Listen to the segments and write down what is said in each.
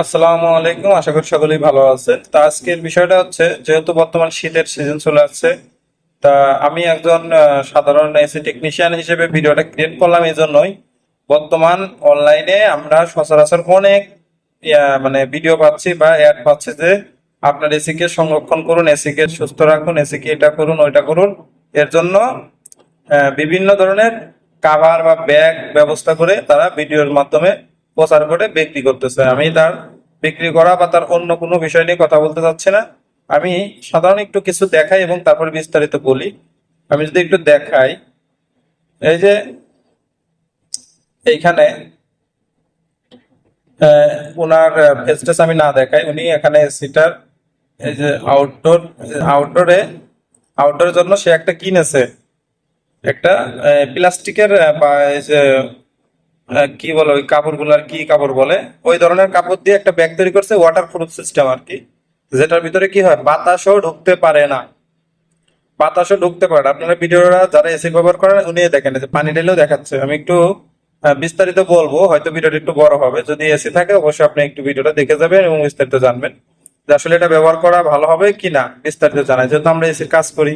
আসসালামু আলাইকুম, আশা করি সকলেই ভালো আছেন। তা আজকের বিষয়টা হচ্ছে, যেহেতু বর্তমান শীতের সিজন চলে আসছে, তা আমি একজন সাধারণ এসি টেকনিশিয়ান হিসেবে ভিডিওটা ক্রিয়েট করলাম এই জন্যই বর্তমান অনলাইনে আমরা সচরাচর অনেক মানে ভিডিও পাচ্ছি বা অ্যাড পাচ্ছি যে, আপনার এসি কে সংরক্ষণ করুন এসি কে সুস্থ রাখুন এসি কে এটা করুন, ওইটা করুন। এর জন্য বিভিন্ন ধরনের কাভার বা ব্যাগ ব্যবস্থা করে তারা ভিডিওর মাধ্যমে প্রচার করে বিক্রি করতেছে। আমি তার বিক্রি করা বা তার অন্য কোনো বিষয় নিয়ে কথা বলতে চাচ্ছি না। আমি সাধারণ একটু কিছু দেখাই এবং তারপর বিস্তারিত বলি। আমি যদি একটু দেখাই, এই যে এইখানে ওনার ফেসটেস আমি না দেখাই, উনি এখানে সিটার, এই যে আউটডোর আউটডোরে আউটডোরের জন্য সে একটা কিনেছে। একটা প্লাস্টিকের বা এই যে কি বলে, ওই কাপড়গুলার কি কাপড় বলে? ওই ধরনের কাপড় দিয়ে একটা ব্যাগ তৈরি করছে ওয়াটার প্রুফ সিস্টেম আর কি। যেটার ভিতরে কি হয়, বাতাসও ঢুকতে পারে না। বাতাসও ঢুকতে পারে। আপনারা ভিডিওটা যারা এসি ব্যবহার করেন উনি দেখেন যে পানি ঢেলেও দেখাচ্ছে। আমি একটু বিস্তারিত বলব, হয়তো ভিডিওটা একটু বড় হবে। যদি এসি থাকে, অবশ্যই আপনি একটু ভিডিওটা দেখে যাবেন এবং বিস্তারিত জানবেন যে আসলে এটা ব্যবহার করা ভালো হবে কি না, বিস্তারিত জানাই যেহেতু আমরা এসির কাজ করি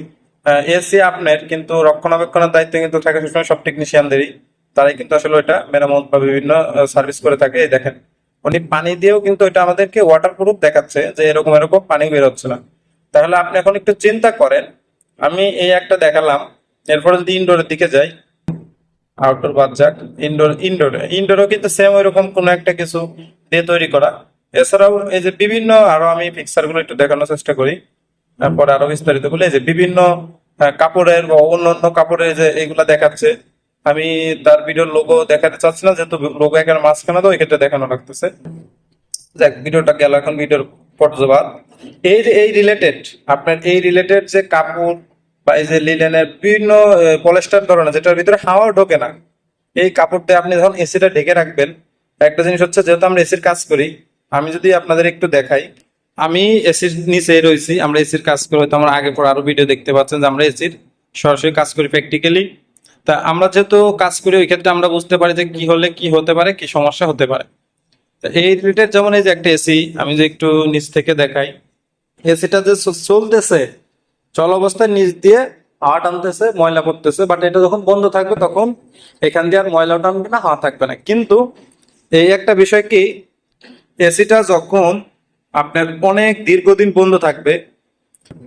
এসি আপনার কিন্তু রক্ষণাবেক্ষণের দায়িত্ব কিন্তু থাকে সবসময় সব টেকনিশিয়ানদেরই তারাই কিন্তু আসলে ওটা মেরামত বা বিভিন্ন সার্ভিস করে থাকে, এই দেখেন। উনি পানি দিয়েও কিন্তু এটা আমাদেরকে ওয়াটার প্রুফ দেখাচ্ছে যে এরকম এরকম পানি বেরোচ্ছে না। তাহলে আপনি এখন একটু চিন্তা করেন, আমি এই একটা দেখালাম, এরপরে যদি ইনডোরের দিকে যাই আউটডোর বাদ যাক ইনডোর ইনডোরে ইনডোরও কিন্তু সেম ওইরকম কোনো একটা কিছু দিয়ে তৈরি করা। এছাড়াও এই যে বিভিন্ন, আরও আমি পিকচারগুলো একটু দেখানোর চেষ্টা করি, তারপরে আরও বিস্তারিত বলে যে বিভিন্ন কাপড়ের বা অন্য অন্য কাপড়ের যে এগুলা দেখাচ্ছে আমি তার ভিডিওর লোগো দেখাতে চাচ্ছি না যেহেতু লোগো এখানে মাঝখানে, তো এক্ষেত্রে দেখানো লাগতেছে। যাক ভিডিওটা গেল এখন ভিডিওর পর্যবাদ। এই এই রিলেটেড আপনার এই রিলেটেড যে কাপড় বা এই যে লিলেনের বিভিন্ন পলেস্টার ধরনের, যেটার ভিতরে হাওয়া ঢোকে না, এই কাপড় দিয়ে আপনি যখন এসিটা ঢেকে রাখবেন। একটা জিনিস হচ্ছে, যেহেতু আমরা এসির কাজ করি, আমি যদি আপনাদের একটু দেখাই, আমি এসির নিচে রয়েছি, আমরা এসির কাজ করি হয়তো আমরা আগে পরে আরও ভিডিও দেখতে পাচ্ছেন যে আমরা এসির সরাসরি কাজ করি প্র্যাকটিক্যালি তা আমরা যেহেতু কাজ করি, ওই ক্ষেত্রে আমরা বুঝতে পারি যে কি হলে কি হতে পারে, কি সমস্যা হতে পারে। এই রিলেটেড যেমন এই যে একটা এসি আমি যে একটু নিচ থেকে দেখাই। এসিটা যে চলতেছে, চল অবস্থায় নিচ দিয়ে হাওয়া টানতেছে ময়লা পড়তেছে বাট এটা যখন বন্ধ থাকবে তখন এখান দিয়ে আর ময়লা টানবে না হাওয়া থাকবে না। কিন্তু এই একটা বিষয় কি এসিটা যখন আপনার অনেক দীর্ঘদিন বন্ধ থাকবে,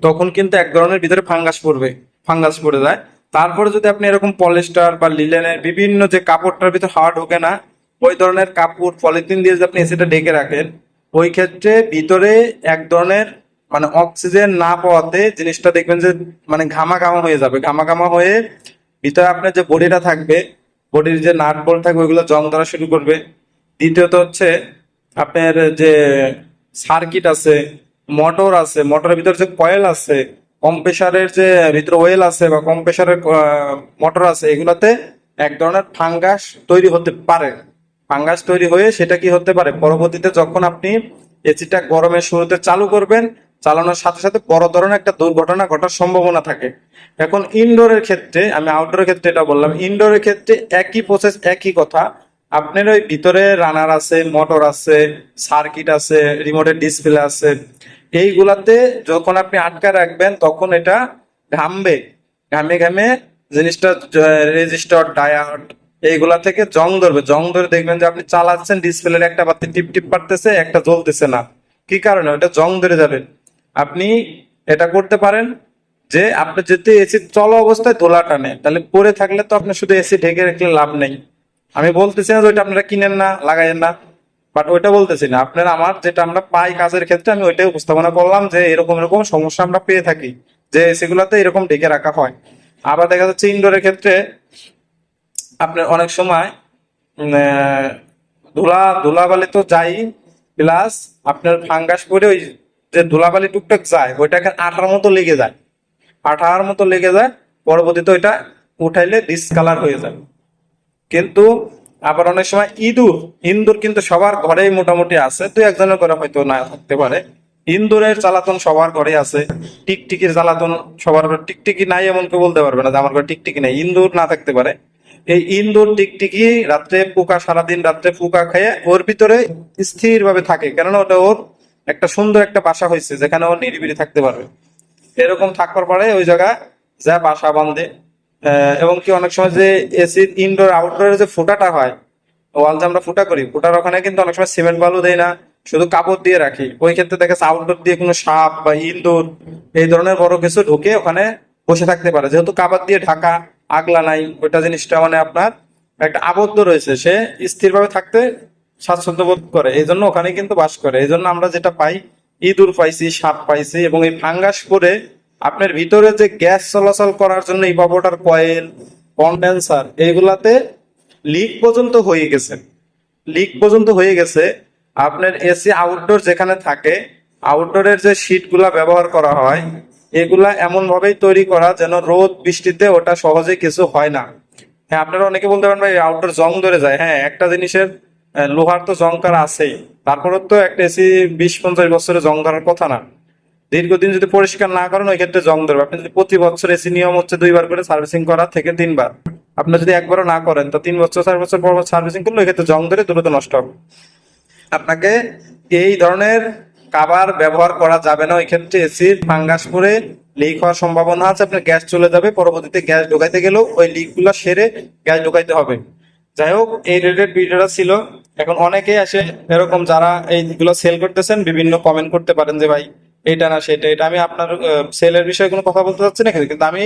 তখন কিন্তু এক ধরনের ভিতরে ফাঙ্গাস পড়বে ফাঙ্গাস পড়ে যায়। তারপরে যদি আপনি এরকম পলিস্টার বা লিলেনের বিভিন্ন যে কাপড়টার ভিতরে হাওয়া ঢোকে না, ওই ধরনের কাপড়, পলিথিন দিয়ে যদি আপনি এসিটা ঢেকে রাখেন, ওই ক্ষেত্রে ভিতরে এক ধরনের মানে অক্সিজেন না পাওয়াতে জিনিসটা দেখবেন যে মানে ঘামা ঘামা হয়ে যাবে। ঘামা ঘামা হয়ে ভিতরে আপনার যে বডিটা থাকবে, বডির যে নাট বল থাকবে ওইগুলো জং ধরা শুরু করবে। দ্বিতীয়ত হচ্ছে আপনার যে সার্কিট আছে, মোটর আছে, মোটরের ভিতরে যে কয়েল আছে কম্প্রেসারের যে ভিতরে ওয়েল আছে বা কম্প্রেসারের মোটর আছে, এগুলাতে এক ধরনের ফাঙ্গাস তৈরি হতে পারে। ফাঙ্গাস তৈরি হয়ে সেটা কি হতে পারে? পরবর্তীতে যখন আপনি এসিটা গরমের শুরুতে চালু করবেন, চালানোর সাথে সাথে বড় ধরনের একটা দুর্ঘটনা ঘটার সম্ভাবনা থাকে। এখন ইনডোরের ক্ষেত্রে, আমি আউটডোরের ক্ষেত্রে এটা বললাম ইনডোরের ক্ষেত্রে একই প্রসেস একই কথা। আপনার ওই ভিতরে রানার আছে মোটর আছে সার্কিট আছে রিমোটের ডিসপ্লে আছে এইগুলাতে যখন আপনি আটকা রাখবেন, তখন এটা ঘামবে। ঘামে ঘামে জিনিসটা রেজিস্টার ডায়াট এইগুলা থেকে জং ধরবে। জং ধরে দেখবেন যে আপনি চালাচ্ছেন, ডিসপ্লের একটা বাতি টিপ টিপ পারতেছে, একটা জ্বলতেছে না। কি কারণে? ওটা জং ধরে যাবে। আপনি এটা করতে পারেন যে, আপনি যদি এসি চলো অবস্থায় দোলা টানে, তাহলে পরে থাকলে তো আপনি শুধু এসি ঢেকে রাখলে লাভ নেই। আমি বলতেছি না যে ওইটা আপনারা কিনেন না লাগাইয়েন না। বাট ওইটা বলতেছি না। আপনার আমার যেটা আমরা পাই কাজের ক্ষেত্রে, আমি ওইটাই উপস্থাপনা করলাম যে এরকম এরকম সমস্যা আমরা পেয়ে থাকি, যে এসি গুলাতে এরকম ডেকে রাখা হয়। আবার দেখা যাচ্ছে ইনডোরের ক্ষেত্রে আপনার অনেক সময় ধুলা, ধুলাবালি তো যাই প্লাস আপনার ফাঙ্গাস পরে ওই যে ধুলাবালি টুকটাক যায়, ওইটাকে আঠার মতো লেগে যায়। আঠার মতো লেগে যায়, পরবর্তীতে ওইটা উঠাইলে ডিসকালার হয়ে যায়। কিন্তু আবার অনেক সময় ইঁদুর ইন্দুর কিন্তু সবার ঘরেই মোটামুটি আছে। দুই একজনের ঘরে হয়তো না থাকতে পারে। ইন্দুরের জ্বালাতন সবার ঘরে আছে। টিকটিকির জ্বালাতন সবার ঘরে টিকটিকি নাই এমন কেউ বলতে পারবে না যে আমার ঘরে টিকটিকি নাই। ইন্দুর না থাকতে পারে। এই ইন্দুর টিকটিকি রাত্রে পোকা, সারাদিন রাত্রে পোকা খেয়ে ওর ভিতরে স্থির ভাবে থাকে। কেননা ওটা ওর একটা সুন্দর একটা বাসা হয়েছে, যেখানে ও নিরিবিলি থাকতে পারবে। এরকম থাকার পরে ওই জায়গায় যা বাসা বাঁধে এবং কি অনেক সময় যে এসির ইনডোর আউটডোরের যে ফুটাটা হয় ওয়াল যে আমরা ফুটা করি, ফুটার ওখানে কিন্তু অনেক সময় সিমেন্ট বালু দেয় না, শুধু কাপড় দিয়ে রাখি। ওই ক্ষেত্রে দেখা আউটডোর দিয়ে কোনো সাপ বা ইন্দুর এই ধরনের বড় কিছু ঢুকে ওখানে বসে থাকতে পারে। যেহেতু কাপড় দিয়ে ঢাকা, আগলা নাই, ওইটা জিনিসটা মানে আপনার একটা আবদ্ধ রয়েছে। সে স্থিরভাবে থাকতে স্বাচ্ছন্দ্য বোধ করে, এই জন্য ওখানে কিন্তু বাস করে। এই জন্য আমরা যেটা পাই, ইঁদুর পাইছি, সাপ পাইছি এবং এই ফাঙ্গাস করে আপনার ভিতরে যে গ্যাস চলাচল করার জন্য ইভাপোটার কয়েল কন্ডেন্সার এইগুলাতে লিক পর্যন্ত হয়ে গেছে। লিক পর্যন্ত হয়ে গেছে। আপনার এসি আউটডোর যেখানে থাকে আউটডোরের যে শীটগুলা ব্যবহার করা হয়, এগুলা এমন ভাবেই তৈরি করা যেন রোদ, বৃষ্টিতে ওটা সহজে কিছু হয় না। হ্যাঁ আপনারা অনেকে বলতে পারেন ভাই আউটডোর জং ধরে যায়। হ্যাঁ একটা জিনিসের লোহার তো জং কারা আছেই। তারপরে তো একটা এসি বিশ পঞ্চাশ বছরে জং ধরার কথা না। দীর্ঘদিন যদি পরিষ্কার না করেন, ওই ক্ষেত্রে জং ধরবে। আপনি যদি প্রতি বছর এসি নিয়ম হচ্ছে দুইবার করে সার্ভিসিং করা থেকে তিনবার। আপনি যদি একবারও না করেন, তো তিন বছর, চার বছর, পর সার্ভিসিং করলে ওই ক্ষেত্রে জং ধরে দ্রুত নষ্ট হবে। আপনাকে এই ধরনের কাবার ব্যবহার করা যাবে না। ওই ক্ষেত্রে এসির ফাঙ্গাস পরে লিক হওয়ার সম্ভাবনা আছে। আপনার গ্যাস চলে যাবে, পরবর্তীতে গ্যাস ঢোকাইতে গেলেও ওই লিকগুলা সেরে গ্যাস ঢোকাইতে হবে। যাই হোক, এই রিলেটেড ভিডিওটা ছিল। এখন অনেকেই আসে, এরকম যারা এইগুলো সেল করতেছেন, বিভিন্ন কমেন্ট করতে পারেন যে ভাই এটা না, সেটা, এটা আমি আপনার সেলের বিষয়ে কোনো কথা বলতে চাচ্ছি না কিন্তু আমি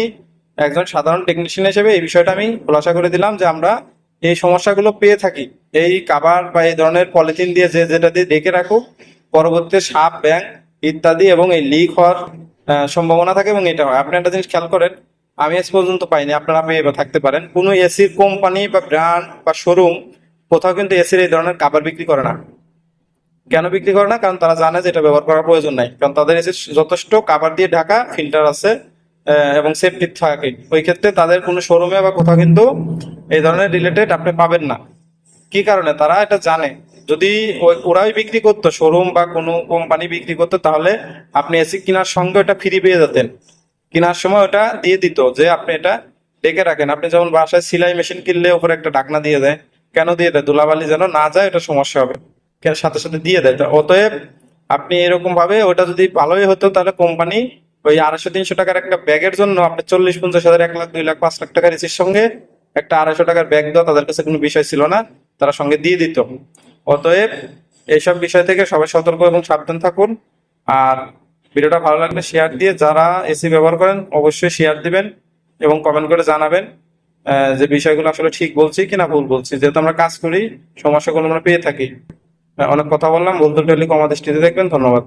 একজন সাধারণ টেকনিশিয়ান হিসেবে এই বিষয়টা আমি খোলাসা করে দিলাম যে আমরা এই সমস্যাগুলো পেয়ে থাকি। এই কাবার বা এই ধরনের পলিথিন দিয়ে যে যেটা দিয়ে ঢেকে রাখুক, পরবর্তীতে সাপ ব্যাং ইত্যাদি এবং এই লিক হওয়ার সম্ভাবনা থাকে এবং এটা হয়। আপনি একটা জিনিস খেয়াল করেন, আমি আজ পর্যন্ত পাইনি, আপনারা পেয়ে থাকতে পারেন। কোনো এসির কোম্পানি বা ব্র্যান্ড বা শোরুম কোথাও কিন্তু এসির এই ধরনের কাবার বিক্রি করে না। কেন বিক্রি করে না? কারণ তারা জানে যে এটা ব্যবহার করার প্রয়োজন নাই। কারণ তাদের এসে যথেষ্ট কাবার দিয়ে ঢাকা ফিল্টার আছে এবং সেফটি থাকে। ওই ক্ষেত্রে তাদের কোনো শোরুমে বা কোথাও কিন্তু এই ধরনের রিলেটেড আপনি পাবেন না। কি কারণে? তারা এটা জানে। যদি ওরাই বিক্রি করতো শোরুম বা কোনো কোম্পানি বিক্রি করতো, তাহলে আপনি এসি কেনার সঙ্গে ওটা ফ্রি পেয়ে যেতেন। কেনার সময় ওটা দিয়ে দিত যে আপনি এটা ডেকে রাখেন। আপনি যেমন বাসায় সেলাই মেশিন কিনলে ওপরে একটা ঢাকনা দিয়ে দেয়, কেন দিয়ে দেয়? ধুলাবালি যেন না যায় এটা সমস্যা হবে। সাথে সাথে দিয়ে দেয়। অতএব আপনি এরকম ভাবে ওটা যদি ভালোই হতো, তাহলে কোম্পানি ওই আড়াইশো, তিনশো টাকার একটা ব্যাগের জন্য আপনি চল্লিশ, পঞ্চাশ হাজার, এক লাখ, দুই লাখ, পাঁচ লাখ টাকার এসির সঙ্গে একটা আড়াইশো টাকার ব্যাগ দেওয়া তাদের কাছে কোনো বিষয় ছিল না, তারা সঙ্গে দিয়ে দিত। অতএব এইসব বিষয় থেকে সবাই সতর্ক এবং সাবধান থাকুন। আর ভিডিওটা ভালো লাগলে শেয়ার দিয়ে যারা এসি ব্যবহার করেন, অবশ্যই শেয়ার দিবেন এবং কমেন্ট করে জানাবেন যে বিষয়গুলো আসলে ঠিক বলছি কিনা ভুল বলছি। যেহেতু আমরা কাজ করি, সমস্যাগুলো আমরা পেয়ে থাকি। অনেক কথা বললাম। বলতে টেলিকম আমাদের দেখবেন। ধন্যবাদ।